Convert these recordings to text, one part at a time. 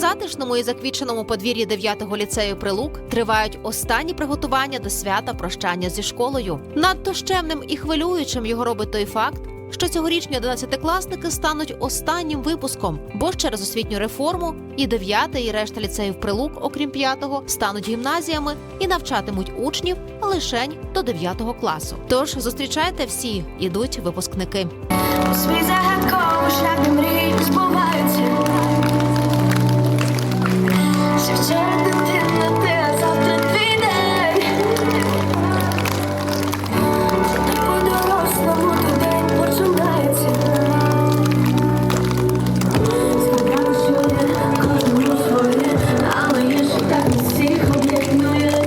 затишному і заквіченому подвір'ї 9-го ліцею Прилук тривають останні приготування до свята прощання зі школою. Надто щемним і хвилюючим його робить той факт, що цьогорічні 11-класники стануть останнім випуском, бо через освітню реформу і 9 і решта ліцеїв Прилук, окрім 5-го, стануть гімназіями і навчатимуть учнів лишень до 9 класу. Тож зустрічайте всі, ідуть випускники. Свій загадковий шлях мрій збуваються. Ще вчора дитина, ти, а завтра починається. Але так всіх об'єднує.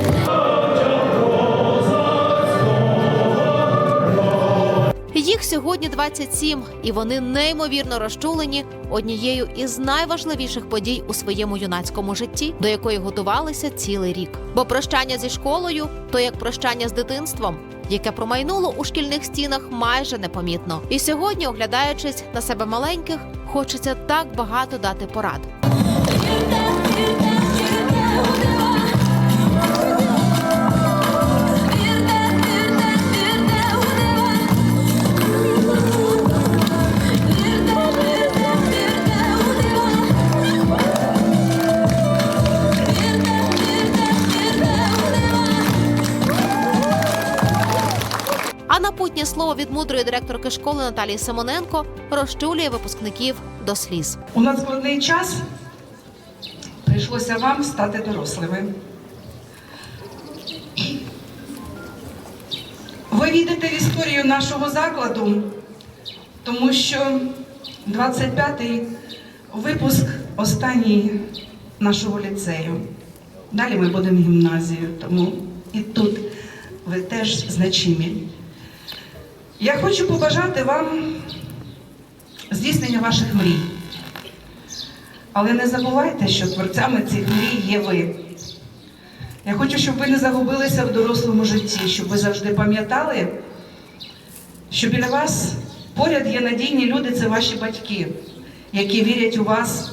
Їх сьогодні 27, і вони неймовірно розчулені однією із найважливіших подій у своєму юнацькому житті, до якої готувалися цілий рік. Бо прощання зі школою то як прощання з дитинством, яке промайнуло у шкільних стінах майже непомітно. І сьогодні, оглядаючись на себе маленьких, хочеться так багато дати порад. А напутнє слово від мудрої директорки школи Наталії Симоненко розчулює випускників до сліз. У нас складний час. Прийшлося вам стати дорослими. Ви війдете в історію нашого закладу, тому що 25-й випуск останній нашого ліцею. Далі ми будемо гімназією, тому і тут ви теж значимі. Я хочу побажати вам здійснення ваших мрій. Але не забувайте, що творцями цих мрій є ви. Я хочу, щоб ви не загубилися в дорослому житті, щоб ви завжди пам'ятали, що біля вас поряд є надійні люди, це ваші батьки, які вірять у вас,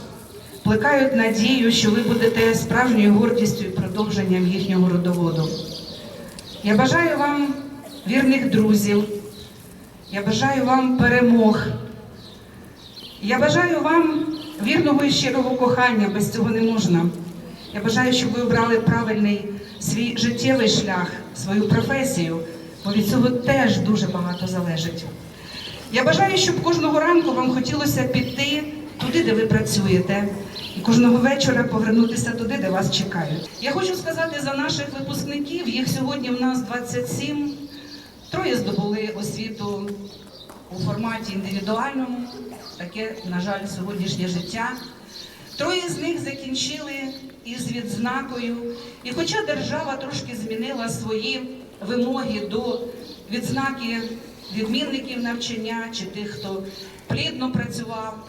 плекають надію, що ви будете справжньою гордістю і продовженням їхнього родоводу. Я бажаю вам вірних друзів. Я бажаю вам перемог. Я бажаю вам вірного і щирого кохання, без цього не можна. Я бажаю, щоб ви обрали правильний свій життєвий шлях, свою професію, бо від цього теж дуже багато залежить. Я бажаю, щоб кожного ранку вам хотілося піти туди, де ви працюєте, і кожного вечора повернутися туди, де вас чекають. Я хочу сказати за наших випускників, їх сьогодні в нас 27. Троє здобули освіту у форматі індивідуальному, таке, на жаль, сьогоднішнє життя. Троє з них закінчили із відзнакою. І хоча держава трошки змінила свої вимоги до відзнаки відмінників навчання чи тих, хто плідно працював,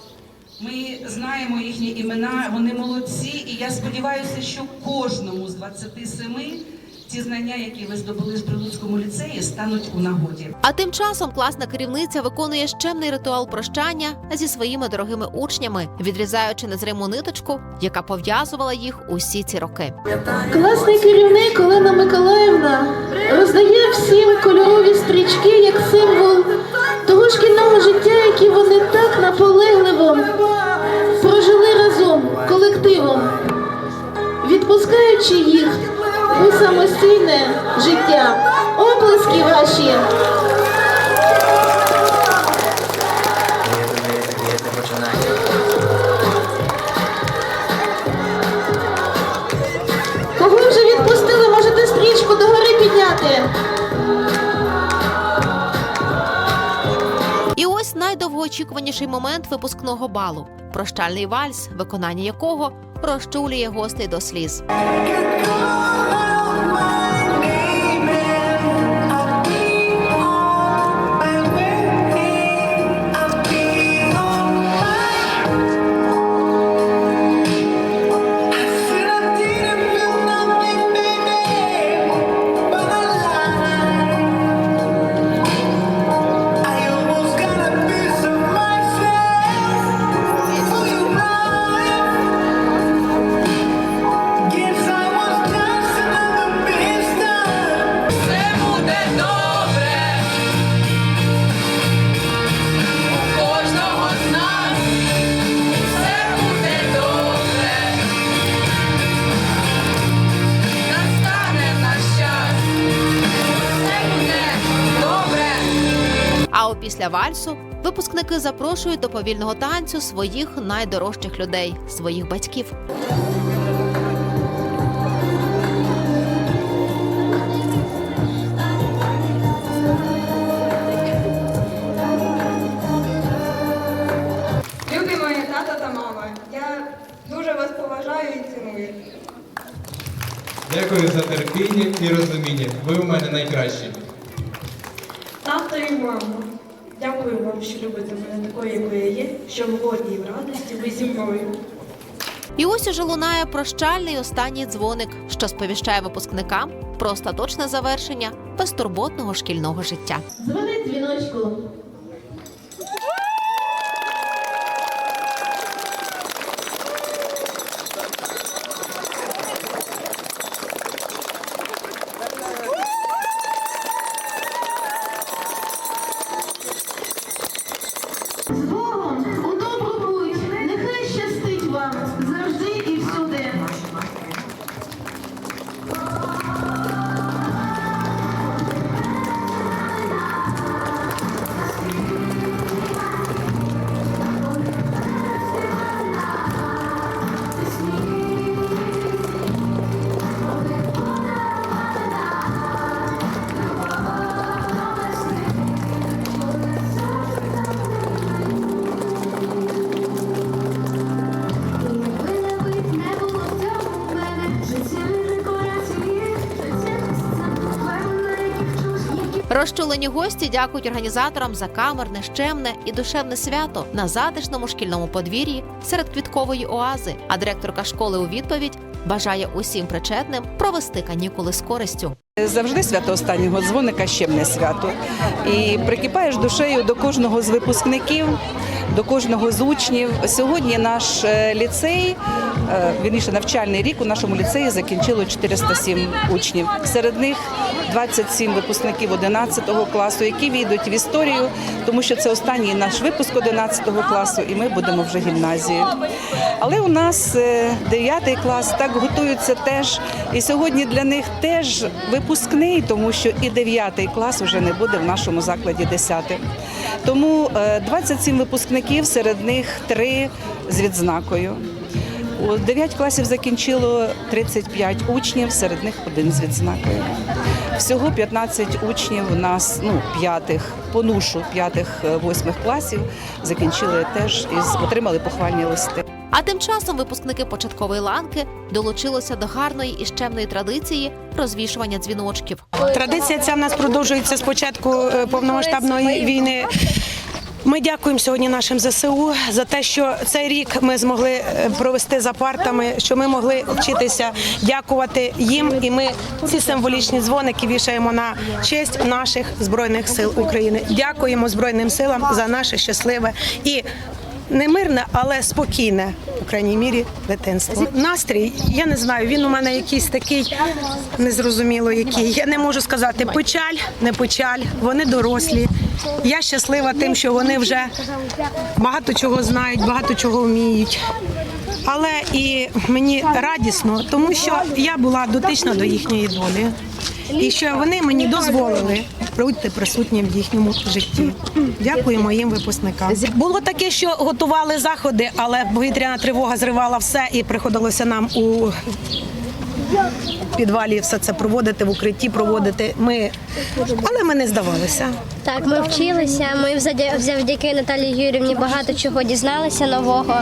ми знаємо їхні імена, вони молодці, і я сподіваюся, що кожному з 27 ці знання, які ви здобули в Прилуцькому ліцеї, стануть у нагоді. А тим часом класна керівниця виконує щемний ритуал прощання зі своїми дорогими учнями, відрізаючи незриму ниточку, яка пов'язувала їх усі ці роки. Класний керівник Олена Миколаївна роздає всім кольорові стрічки як символ того шкільного життя, яке вони так наполегливо прожили разом, колективом, відпускаючи їх у самостійне життя. Оплески ваші! Кого вже відпустили, можете стрічку догори підняти. І ось найдовгоочікуваніший момент випускного балу прощальний вальс, виконання якого розчулює гостей до сліз. Після вальсу випускники запрошують до повільного танцю своїх найдорожчих людей своїх батьків. Любі мої тато та мама, я дуже вас поважаю і ціную. Дякую за терпіння і розуміння. Ви у мене найкращі. Тато і мамо, дякую вам, що любите мене такою, якою я є, що в годі і в радості ви зі мною. І ось уже лунає прощальний останній дзвоник, що сповіщає випускникам про остаточне завершення безтурботного шкільного життя. Дзвони дзвіночку. Розчулені гості дякують організаторам за камерне, щемне і душевне свято на затишному шкільному подвір'ї серед квіткової оази. А директорка школи у відповідь бажає усім причетним провести канікули з користю. Завжди свято останнього дзвоника щемне свято. І прикипаєш душею до кожного з випускників, до кожного з учнів. Сьогодні наш е, ліцей, е, вірніше навчальний рік у нашому ліцеї закінчило 407 учнів. Серед них 27 випускників 11 класу, які війдуть в історію, тому що це останній наш випуск 11 класу, і ми будемо вже гімназією. Але у нас 9 клас так готуються теж. І сьогодні для них теж випускний, тому що і 9 клас вже не буде в нашому закладі 10. Тому е, 27 випускників, серед них три з відзнакою. У 9 класів закінчило 35 учнів, серед них один з відзнакою. Всього 15 учнів у нас, ну, п'ятих, понушу п'ятих, е, класів закінчили теж і отримали похвальні листи. А тим часом випускники початкової ланки долучилися до гарної і щемної традиції розвішування дзвіночків. Традиція ця в нас продовжується з початку е, повномасштабної війни. Ми дякуємо сьогодні нашим ЗСУ за те, що цей рік ми змогли е, провести за партами, що ми могли вчитися дякувати їм. І ми ці символічні дзвоники вішаємо на честь наших збройних сил України. Дякуємо збройним силам за наше щасливе і не мирне, але спокійне, по крайній мірі, дитинство. Настрій, я не знаю, він у мене якийсь такий незрозуміло який. Я не можу сказати печаль, не печаль. Вони дорослі. Я щаслива тим, що вони вже багато чого знають, багато чого вміють. Але і мені радісно, тому що я була дотична до їхньої долі. І що вони мені дозволили бути присутнім в їхньому житті. Дякую моїм випускникам. Було таке, що готували заходи, але повітряна тривога зривала все і приходилося нам у підвалі все це проводити, в укритті проводити. Ми, але ми не здавалися. Так, ми вчилися. Ми завдяки Наталії Юрівні багато чого дізналися нового.